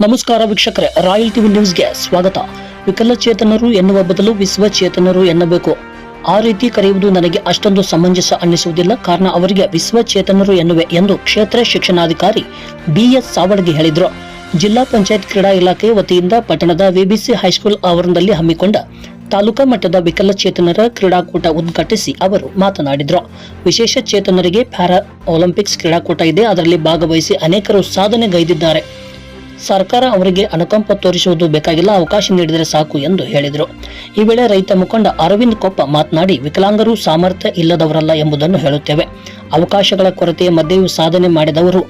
ನಮಸ್ಕಾರ ವೀಕ್ಷಕರೇ, royal TV ನ್ಯೂಸ್ಗೆ ಸ್ವಾಗತ. ವಿಕಲಚೇತನರು ಎನ್ನುವ ಬದಲು ವಿಶ್ವಚೇತನರು ಎನ್ನಬೇಕು. ಆ ರೀತಿ ಕರೆಯುವುದು ನನಗೆ ಅಷ್ಟೊಂದು ಸಮಂಜಸ ಅನ್ನಿಸುವುದಿಲ್ಲ. ಕಾರಣ ಅವರಿಗೆ ವಿಶ್ವಚೇತನರು ಎನ್ನುವೆ ಎಂದು ಕ್ಷೇತ್ರ ಶಿಕ್ಷಣಾಧಿಕಾರಿ ಬಿಎಸ್ ಸಾವಡ್ಗಿ ಹೇಳಿದರು. ಜಿಲ್ಲಾ ಪಂಚಾಯತ್ ಕ್ರೀಡಾ ಇಲಾಖೆ ವತಿಯಿಂದ ಪಟ್ಟಣದ ವಿಬಿಸಿ ಹೈಸ್ಕೂಲ್ ಆವರಣದಲ್ಲಿ ಹಮ್ಮಿಕೊಂಡ ತಾಲೂಕಾ ಮಟ್ಟದ ವಿಕಲಚೇತನರ ಕ್ರೀಡಾಕೂಟ ಉದ್ಘಾಟಿಸಿ ಅವರು ಮಾತನಾಡಿದರು. ವಿಶೇಷ ಚೇತನರಿಗೆ ಪ್ಯಾರಾ ಒಲಿಂಪಿಕ್ಸ್ ಕ್ರೀಡಾಕೂಟ ಇದೆ. ಅದರಲ್ಲಿ ಭಾಗವಹಿಸಿ ಅನೇಕರು ಸಾಧನೆಗೈದಿದ್ದಾರೆ ಸರ್ಕಾರ ಅವರಿಗೆ ಅನುಕಂಪ ತೋರಿಸುವುದು ಬೇಕಾಗಿಲ್ಲ ಅವಕಾಶ ನೀಡಿದರೆ ಸಾಕು ಎಂದು ಹೇಳಿದರು. ಈ ವೇಳೆ ರೈತ ಮುಖಂಡ ಅರವಿಂದ್ ಕೊಪ್ಪ ಮಾತನಾಡಿ, ವಿಕಲಾಂಗರು ಸಾಮರ್ಥ್ಯ ಇಲ್ಲದವರಲ್ಲ ಎಂಬುದನ್ನು ಹೇಳುತ್ತೇವೆ. ಅವಕಾಶಗಳ ಕೊರತೆಯ ಮಧ್ಯೆಯೂ ಸಾಧನೆ ಮಾಡಿದವರು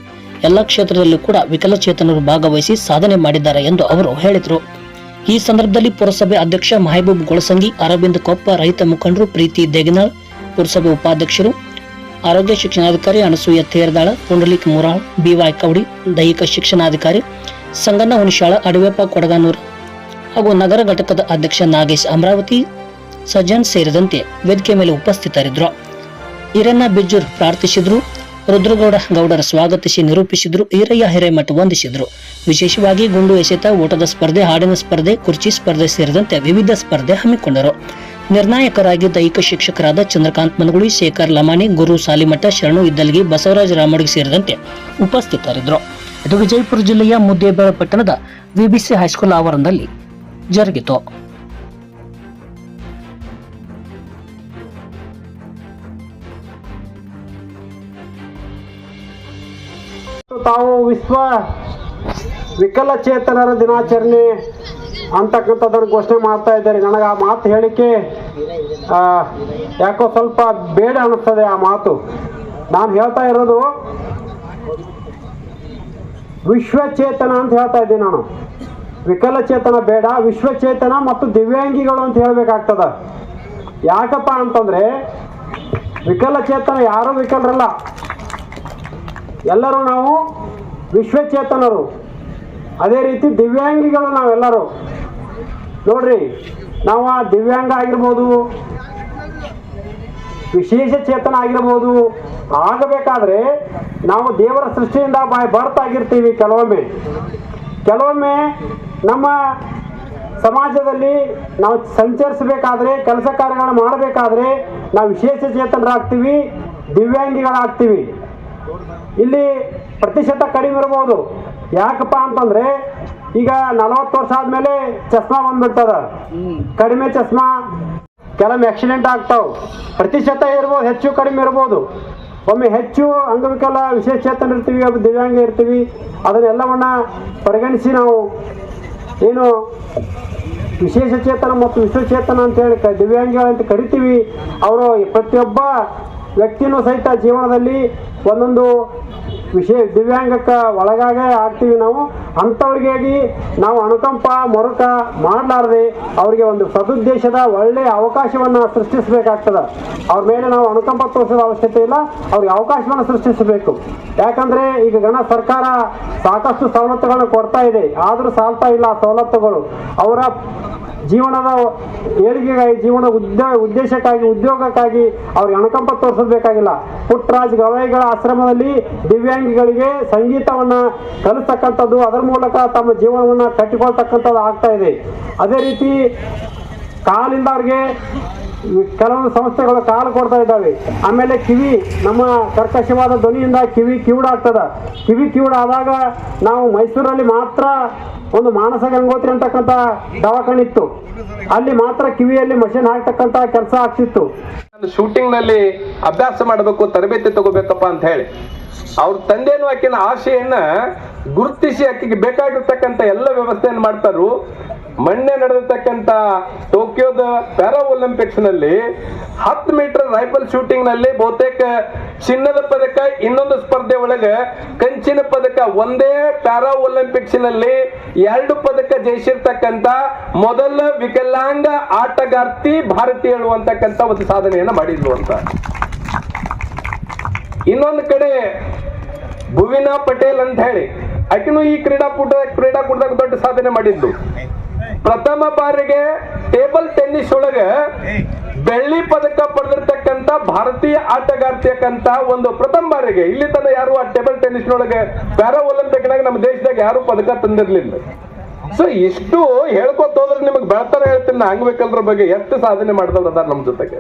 ಎಲ್ಲ ಕ್ಷೇತ್ರದಲ್ಲೂ ಕೂಡ ವಿಕಲಚೇತನರು ಭಾಗವಹಿಸಿ ಸಾಧನೆ ಮಾಡಿದ್ದಾರೆ ಎಂದು ಅವರು ಹೇಳಿದರು. ಈ ಸಂದರ್ಭದಲ್ಲಿ ಪುರಸಭೆ ಅಧ್ಯಕ್ಷ ಮಹಬೂಬ್ ಗೊಳಸಂಗಿ, ಅರವಿಂದ್ ಕೊಪ್ಪ ರೈತ ಮುಖಂಡರು, ಪ್ರೀತಿ ದೇಗನಾಳ್, ಪುರಸಭೆ ಉಪಾಧ್ಯಕ್ಷರು, ಆರೋಗ್ಯ ಶಿಕ್ಷಣಾಧಿಕಾರಿ ಅನಸೂಯ ತೇರ್ದಾಳ, ಪುಂಡಲಿಕ್ ಮುರಾಳ್ ಬಿವೈ ಕವಡಿ, ದೈಹಿಕ ಶಿಕ್ಷಣಾಧಿಕಾರಿ ಸಂಗಣ್ಣ ಹುಣಶಾಳ ಅಡವೆಪ್ಪ ಕೊಡಗಾನೂರ್ ಹಾಗೂ ನಗರ ಘಟಕದ ಅಧ್ಯಕ್ಷ ನಾಗೇಶ್ ಅಮರಾವತಿ ಸಜ್ಜನ್ ಸೇರಿದಂತೆ ವೇದಿಕೆ ಮೇಲೆ ಉಪಸ್ಥಿತರಿದ್ದರು. ಈರಣ್ಣ ಬಿಜ್ಜೂರ್ ಪ್ರಾರ್ಥಿಸಿದ್ರು. ರುದ್ರಗೌಡ ಗೌಡರ ಸ್ವಾಗತಿಸಿ ನಿರೂಪಿಸಿದ್ರು. ಈರಯ್ಯ ಹಿರೇಮಠ ವಂದಿಸಿದ್ರು. ವಿಶೇಷವಾಗಿ ಗುಂಡು ಎಸೆತ, ಓಟದ ಸ್ಪರ್ಧೆ, ಹಾಡಿನ ಸ್ಪರ್ಧೆ, ಕುರ್ಚಿ ಸ್ಪರ್ಧೆ ಸೇರಿದಂತೆ ವಿವಿಧ ಸ್ಪರ್ಧೆ ಹಮ್ಮಿಕೊಂಡರು. ನಿರ್ಣಾಯಕರಾಗಿ ದೈಹಿಕ ಶಿಕ್ಷಕರಾದ ಚಂದ್ರಕಾಂತ್ ಮನಗುಳಿ, ಶೇಖರ್ ಲಮಾಣಿ, ಗುರು ಸಾಲಿಮಠ, ಶರಣು ಇದ್ದಲ್ಗಿ ಬಸವರಾಜ ರಾಮಡಿಗೆ ಸೇರಿದಂತೆ ಉಪಸ್ಥಿತರಿದ್ದರು. ಇದು ವಿಜಯಪುರ ಜಿಲ್ಲೆಯ ಮುದ್ದೇಬೇಳ ಪಟ್ಟಣದ ವಿಬಿಸಿ ಹೈಸ್ಕೂಲ್ ಆವರಣದಲ್ಲಿ ಜರುಗಿತು. ತಾವು ವಿಶ್ವ ವಿಕಲಚೇತನರ ದಿನಾಚರಣೆ ಅಂತಕ್ಕಂಥದ್ದನ್ನು ಘೋಷಣೆ ಮಾಡ್ತಾ ಇದ್ದಾರೆ. ನನಗೆ ಆ ಮಾತು ಹೇಳಿಕೆ ಯಾಕೋ ಸ್ವಲ್ಪ ಬೇಡ ಅನ್ನಿಸ್ತದೆ ಆ ಮಾತು. ನಾನು ಹೇಳ್ತಾ ಇರೋದು ವಿಶ್ವಚೇತನ ಅಂತ ಹೇಳ್ತಾ ಇದ್ದೀನಿ ನಾನು. ವಿಕಲಚೇತನ ಬೇಡ, ವಿಶ್ವಚೇತನ ಮತ್ತು ದಿವ್ಯಾಂಗಿಗಳು ಅಂತ ಹೇಳಬೇಕಾಗ್ತದ. ಯಾಕಪ್ಪ ಅಂತಂದ್ರೆ ವಿಕಲಚೇತನ ಯಾರೂ ವಿಕಲರಲ್ಲ. ಎಲ್ಲರೂ ನಾವು ವಿಶ್ವಚೇತನರು. ಅದೇ ರೀತಿ ದಿವ್ಯಾಂಗಿಗಳು ನಾವೆಲ್ಲರೂ. ನೋಡ್ರಿ, ನಾವು ಆ ದಿವ್ಯಾಂಗ ಆಗಿರ್ಬೋದು, ವಿಶೇಷ ಚೇತನ ಆಗಿರ್ಬೋದು, ಆಗಬೇಕಾದ್ರೆ ನಾವು ದೇವರ ಸೃಷ್ಟಿಯಿಂದ ಬಾಯ್ ಬರ್ತಾಗಿರ್ತೀವಿ ಕೆಲವೊಮ್ಮೆ. ಕೆಲವೊಮ್ಮೆ ನಮ್ಮ ಸಮಾಜದಲ್ಲಿ ನಾವು ಸಂಚರಿಸಬೇಕಾದ್ರೆ, ಕೆಲಸ ಕಾರ್ಯಗಳನ್ನು ಮಾಡಬೇಕಾದ್ರೆ ನಾವು ವಿಶೇಷ ಚೇತನರಾಗ್ತೀವಿ, ದಿವ್ಯಾಂಗಿಗಳಾಗ್ತೀವಿ. ಇಲ್ಲಿ ಪ್ರತಿಶತ ಕಡಿಮೆ ಇರ್ಬೋದು. ಯಾಕಪ್ಪ ಅಂತಂದ್ರೆ, ಈಗ ನಲವತ್ತು ವರ್ಷ ಆದ್ಮೇಲೆ ಚಸ್ಮಾ ಬಂದ್ಬಿಡ್ತದ. ಕಡಿಮೆ ಚಸ್ಮಾ, ಕೆಲವೊಮ್ಮೆ ಆಕ್ಸಿಡೆಂಟ್ ಆಗ್ತಾವೆ. ಪ್ರತಿಶತ ಇರ್ಬೋದು, ಹೆಚ್ಚು ಕಡಿಮೆ ಇರ್ಬೋದು. ಒಮ್ಮೆ ಹೆಚ್ಚು ಅಂಗವಿಕಲ ವಿಶೇಷ ಚೇತನ ಇರ್ತೀವಿ ಒಬ್ಬ ದಿವ್ಯಾಂಗ ಇರ್ತೀವಿ, ಅದನ್ನೆಲ್ಲವನ್ನ ಪರಿಗಣಿಸಿ ನಾವು ಏನು ವಿಶೇಷ ಚೇತನ ಮತ್ತು ವಿಶ್ವಚೇತನ ಅಂತ ಹೇಳಿ ಅಂತ ಕರಿತೀವಿ. ಅವರು ಪ್ರತಿಯೊಬ್ಬ ವ್ಯಕ್ತಿನೂ ಸಹಿತ ಜೀವನದಲ್ಲಿ ಒಂದೊಂದು ವಿಶೇಷ ದಿವ್ಯಾಂಗಕ್ಕೆ ಒಳಗಾಗೇ ಆಗ್ತೀವಿ ನಾವು. ಅಂಥವ್ರಿಗಾಗಿ ನಾವು ಅನುಕಂಪ, ಮರುಕ ಮಾಡಲಾರ್ದೆ ಅವರಿಗೆ ಒಂದು ಸದುದ್ದೇಶದ ಒಳ್ಳೆಯ ಅವಕಾಶವನ್ನು ಸೃಷ್ಟಿಸಬೇಕಾಗ್ತದೆ. ಅವ್ರ ಮೇಲೆ ನಾವು ಅನುಕಂಪ ತೋರಿಸೋದ ಅವಶ್ಯಕತೆ ಇಲ್ಲ, ಅವ್ರಿಗೆ ಅವಕಾಶವನ್ನು ಸೃಷ್ಟಿಸಬೇಕು. ಯಾಕಂದರೆ ಈಗ ಗಣ ಸರ್ಕಾರ ಸಾಕಷ್ಟು ಸವಲತ್ತುಗಳನ್ನು ಕೊಡ್ತಾ ಇದೆ. ಆದರೂ ಸಾಲ್ತಾ ಇಲ್ಲ ಸವಲತ್ತುಗಳು. ಅವರ ಜೀವನದ ಏಳಿಗೆಗಾಗಿ ಜೀವನದ ಉದ್ಯೋಗ ಉದ್ದೇಶಕ್ಕಾಗಿ, ಉದ್ಯೋಗಕ್ಕಾಗಿ ಅವ್ರಿಗೆ ಅನುಕಂಪ ತೋರಿಸಬೇಕಾಗಿಲ್ಲ ಪುಟ್ಟರಾಜ್ ಗವಾಯಿಗಳ ಆಶ್ರಮದಲ್ಲಿ ದಿವ್ಯಾಂಗಿಗಳಿಗೆ ಸಂಗೀತವನ್ನು ಕಲಿಸ್ತಕ್ಕಂಥದ್ದು, ಅದರ ಮೂಲಕ ತಮ್ಮ ಜೀವನವನ್ನು ಕಟ್ಟಿಕೊಳ್ತಕ್ಕಂಥದ್ದು ಆಗ್ತಾ ಇದೆ. ಅದೇ ರೀತಿ ಕಾಲಿಂದ ಅವ್ರಿಗೆ ಕೆಲವೊಂದು ಸಂಸ್ಥೆಗಳು ಕಾಲು ಕೊಡ್ತಾ ಇದ್ದಾವೆ. ಆಮೇಲೆ ಕಿವಿ, ನಮ್ಮ ಕರ್ಕಶವಾದ ಧ್ವನಿಯಿಂದ ಕಿವಿ ಕಿವುಡಾಗ್ತದ ಕಿವಿ ಕಿವುಡಾದಾಗ ನಾವು ಮೈಸೂರಲ್ಲಿ ಮಾತ್ರ ಒಂದು ಮಾನಸ ಗಂಗೋತ್ರಿ ಅಂತಕ್ಕಂಥ ದವಾಖಾನೆ ಇತ್ತು. ಅಲ್ಲಿ ಮಾತ್ರ ಕಿವಿಯಲ್ಲಿ ಮಷಿನ್ ಹಾಕ್ತಕ್ಕಂಥ ಕೆಲಸ ಆಗ್ತಿತ್ತು. ಒಂದು ಶೂಟಿಂಗ್ನಲ್ಲಿ ಅಭ್ಯಾಸ ಮಾಡಬೇಕು, ತರಬೇತಿ ತಗೋಬೇಕಪ್ಪ ಅಂತ ಹೇಳಿ. ಅವ್ರ ತಂದೆನೂ ಆಕಿನ ಆಶೆಯನ್ನ ಗುರುತಿಸಿ ಆಕೆಗೆ ಬೇಕಾಗಿರ್ತಕ್ಕಂಥ ಎಲ್ಲ ವ್ಯವಸ್ಥೆಯನ್ನು ಮಾಡ್ತಾರು. ಮೊನ್ನೆ ನಡೆದಿರ್ತಕ್ಕಂಥ ಟೋಕಿಯೋದ ಪ್ಯಾರಾ ಒಲಿಂಪಿಕ್ಸ್ನಲ್ಲಿ ಹತ್ತು ಮೀಟರ್ ರೈಫಲ್ ಶೂಟಿಂಗ್ನಲ್ಲಿ ಬಹುತೇಕ ಚಿನ್ನದ ಪದಕ, ಇನ್ನೊಂದು ಸ್ಪರ್ಧೆ ಒಳಗೆ ಕಂಚಿನ ಪದಕ, ಒಂದೇ ಪ್ಯಾರಾ ಒಲಿಂಪಿಕ್ಸ್ನಲ್ಲಿ ಎರಡು ಪದಕ ಜಯಿಸಿರ್ತಕ್ಕಂಥ ಮೊದಲ ವಿಕಲಾಂಗ ಆಟಗಾರ್ತಿ ಭಾರತೀಯಳು ಅಂತಕ್ಕಂಥ ಒಂದು ಸಾಧನೆಯನ್ನು ಮಾಡಿದ್ರು ಅಂತ. ಇನ್ನೊಂದು ಕಡೆ ಭುವಿನಾ ಪಟೇಲ್ ಅಂತ ಹೇಳಿ, ಆಕಿನೂ ಈ ಕ್ರೀಡಾಕೂಟ, ಕ್ರೀಡಾಕೂಟದಾಗ ದೊಡ್ಡ ಸಾಧನೆ ಮಾಡಿದ್ದು. ಪ್ರಥಮ ಬಾರಿಗೆ ಟೇಬಲ್ ಟೆನ್ನಿಸ್ ಒಳಗ ಬೆಳ್ಳಿ ಪದಕ ಪಡೆದಿರ್ತಕ್ಕಂಥ ಭಾರತೀಯ ಆಟಗಾರ್ತಿಯಕ್ಕಂತ ಒಂದು ಪ್ರಥಮ ಬಾರಿಗೆ. ಇಲ್ಲಿ ತನಕ ಯಾರು ಆ ಟೇಬಲ್ ಟೆನ್ನಿಸ್ನೊಳಗೆ ಪ್ಯಾರಾ ಒಲಿಂಪಿಕ್ನಾಗ ನಮ್ಮ ದೇಶದಾಗ ಯಾರು ಪದಕ ತಂದಿರ್ಲಿಲ್ಲ. ಸೊ ಇಷ್ಟು ಹೇಳ್ಕೊತ ಹೋದ್ರೆ ನಿಮಗೆ ಬೆಳ್ತಾರ ಹೇಳ್ತೀನಿ. ಹಂಗ್ ಅಂಗವಿಕಲರ ಬಗ್ಗೆ ಎಷ್ಟು ಸಾಧನೆ ಮಾಡಿದವ್ರು ಅದಾರ ನಮ್ಮ ಜೊತೆಗೆ.